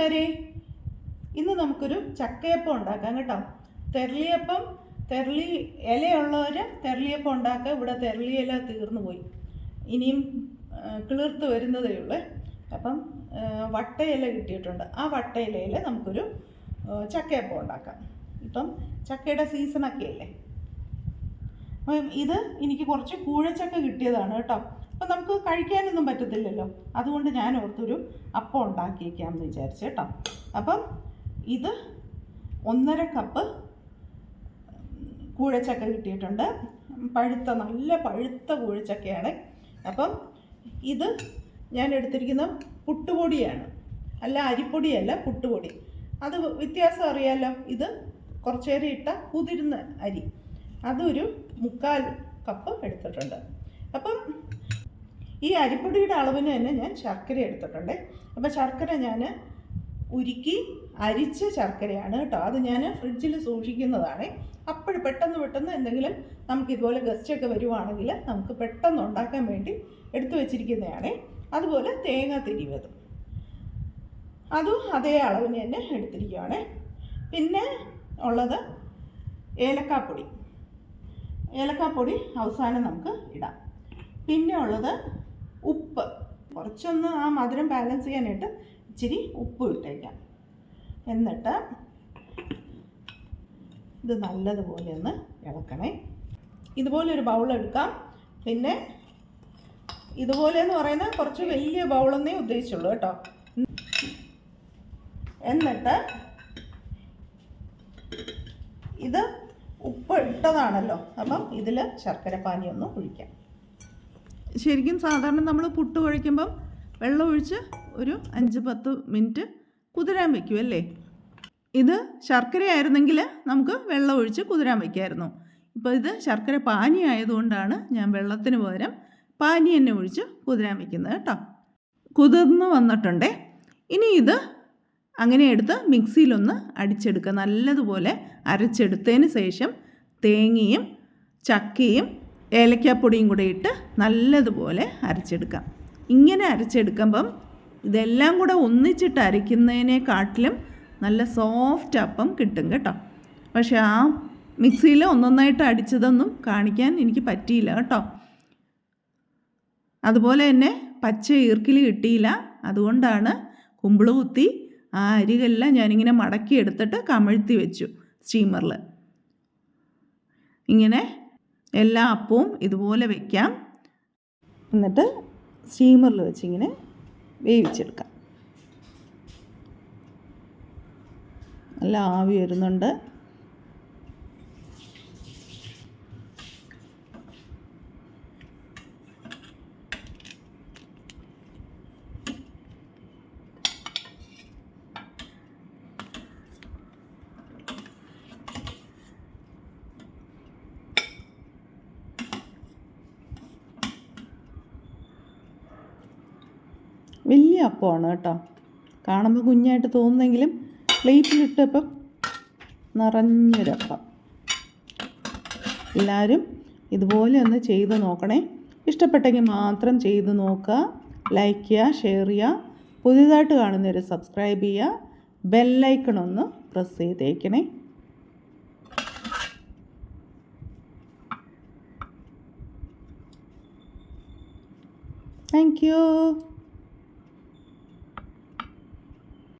കൂട്ടുകാരെ ഇന്ന് നമുക്കൊരു ചക്കയപ്പം ഉണ്ടാക്കാം കേട്ടോ. തെരളിയപ്പം തെരളി ഇലയുള്ളവർ തെരളിയപ്പം ഉണ്ടാക്കുക. ഇവിടെ തെരളി ഇല തീർന്നു പോയി. ഇനിയും കിളിർത്ത് വരുന്നതേ ഉള്ളൂ. അപ്പം വട്ടയില കിട്ടിയിട്ടുണ്ട്. ആ വട്ടയിലയിൽ നമുക്കൊരു ചക്കയപ്പം ഉണ്ടാക്കാം. ഇപ്പം ചക്കയുടെ സീസണൊക്കെ അല്ലേ? അപ്പം ഇത് എനിക്ക് കുറച്ച് കൂഴച്ചക്ക കിട്ടിയതാണ് കേട്ടോ. അപ്പം നമുക്ക് കഴിക്കാനൊന്നും പറ്റത്തില്ലല്ലോ. അതുകൊണ്ട് ഞാൻ ഓർത്തൊരു അപ്പം ഉണ്ടാക്കിയേക്കാമെന്ന് വിചാരിച്ചു കേട്ടോ. അപ്പം ഇത് ഒന്നര കപ്പ് കൂഴച്ചക്ക കിട്ടിയിട്ടുണ്ട്. പഴുത്ത നല്ല പഴുത്ത കൂഴച്ചക്കയാണ്. അപ്പം ഇത് ഞാൻ എടുത്തിരിക്കുന്ന പുട്ടുപൊടിയാണ്. അല്ല അരിപ്പൊടിയല്ല പുട്ടുപൊടി. അത് വ്യത്യാസം അറിയാലോ? ഇത് കുറച്ചേരെ ഇട്ട കുതിരുന്ന അരി. അതൊരു മുക്കാൽ കപ്പ് എടുത്തിട്ടുണ്ട്. അപ്പം ഈ അരിപ്പൊടിയുടെ അളവിന് തന്നെ ഞാൻ ശർക്കര എടുത്തിട്ടുണ്ട്. അപ്പം ശർക്കര ഞാൻ ഉരുക്കി അരിച്ച ശർക്കരയാണ് കേട്ടോ. അത് ഞാൻ ഫ്രിഡ്ജിൽ സൂക്ഷിക്കുന്നതാണ്. അപ്പോൾ പെട്ടെന്ന് പെട്ടെന്ന് എന്തെങ്കിലും നമുക്ക് ഇതുപോലെ ഗസ്റ്റൊക്കെ വരുവാണെങ്കിൽ നമുക്ക് പെട്ടെന്ന് ഉണ്ടാക്കാൻ വേണ്ടി എടുത്തു വെച്ചിരിക്കുന്നതാണ്. അതുപോലെ തേങ്ങ തിരിവതും. അതും അതേ അളവിന് തന്നെ എടുത്തിരിക്കുകയാണ് പിന്നെ ഉള്ളത് ഏലക്കാപ്പൊടി. ഏലക്കാപ്പൊടി അവസാനം നമുക്ക് ഇടാം. പിന്നെ ഉള്ളത് ഉപ്പ്. കുറച്ചൊന്ന് ആ മധുരം ബാലൻസ് ചെയ്യാനായിട്ട് ഇച്ചിരി ഉപ്പ് ഇട്ടേക്കാം. എന്നിട്ട് ഇത് നല്ലതുപോലെ ഒന്ന് ഇളക്കണേ. ഇതുപോലെ ഒരു ബൗൾ എടുക്കാം. പിന്നെ ഇതുപോലെ എന്ന് പറയുന്ന കുറച്ച് വലിയ ബൗളെന്നേ ഉദ്ദേശിച്ചുള്ളൂ കേട്ടോ. എന്നിട്ട് ഇത് ഇട്ടതാണല്ലോ അപ്പം ഇതിൽ ശർക്കര പാനി ഒന്ന് ഒഴിക്കാം. ശരിക്കും സാധാരണ നമ്മൾ പുട്ട് കുഴയ്ക്കുമ്പം വെള്ളം ഒഴിച്ച് ഒരു അഞ്ച് പത്ത് മിനിറ്റ് കുതിരാൻ വയ്ക്കും അല്ലേ? ഇത് ശർക്കരയായിരുന്നെങ്കിൽ നമുക്ക് വെള്ളം ഒഴിച്ച് കുതിരാൻ വയ്ക്കായിരുന്നു ഇപ്പോൾ ഇത് ശർക്കര പാനി ആയതുകൊണ്ടാണ് ഞാൻ വെള്ളത്തിന് പകരം പാനി തന്നെ ഒഴിച്ച് കുതിരാൻ വയ്ക്കുന്നത് കേട്ടോ. കുതിർന്ന് വന്നിട്ടുണ്ടേ. ഇനി ഇത് അങ്ങനെ എടുത്ത് മിക്സിയിലൊന്ന് അടിച്ചെടുക്കുക. നല്ലതുപോലെ അരച്ചെടുത്തതിന് ശേഷം തേങ്ങയും ചക്കയും ഏലക്കാപ്പൊടിയും കൂടെ ഇട്ട് നല്ലതുപോലെ അരച്ചെടുക്കാം. ഇങ്ങനെ അരച്ചെടുക്കുമ്പം ഇതെല്ലാം കൂടെ ഒന്നിച്ചിട്ട് അരയ്ക്കുന്നതിനെക്കാട്ടിലും നല്ല സോഫ്റ്റ് അപ്പം കിട്ടും കേട്ടോ. പക്ഷേ ആ മിക്സിയിൽ ഒന്നൊന്നായിട്ട് അടിച്ചതൊന്നും കാണിക്കാൻ എനിക്ക് പറ്റിയില്ല കേട്ടോ. അതുപോലെ തന്നെ പച്ച ഈർക്കിൽ കിട്ടിയില്ല. അതുകൊണ്ടാണ് കുമ്പിൾ കുത്തി ആ അരികെല്ലാം ഞാനിങ്ങനെ മടക്കി എടുത്തിട്ട് കമഴ്ത്തി വെച്ചു സ്റ്റീമറിൽ. ഇങ്ങനെ എല്ലാ അപ്പവും ഇതുപോലെ വെക്കാം. എന്നിട്ട് സ്റ്റീമറിൽ വെച്ചിങ്ങനെ വേവിച്ചെടുക്കാം. നല്ല ആവി വരുന്നുണ്ട്. വലിയ അപ്പമാണ് കേട്ടോ. കാണുമ്പോൾ കുഞ്ഞായിട്ട് തോന്നുന്നെങ്കിലും പ്ലേറ്റിലിട്ടപ്പം നിറഞ്ഞൊരപ്പം. എല്ലാവരും ഇതുപോലെ ഒന്ന് ചെയ്ത് നോക്കണേ. ഇഷ്ടപ്പെട്ടെങ്കിൽ മാത്രം ചെയ്ത് നോക്കുക ലൈക്ക് ചെയ്യുക ഷെയർ ചെയ്യുക. പുതിയതായിട്ട് കാണുന്നവർ സബ്സ്ക്രൈബ് ചെയ്യുക. ബെല്ലൈക്കൺ ഒന്ന് പ്രസ് ചെയ്തേക്കണേ. Thank you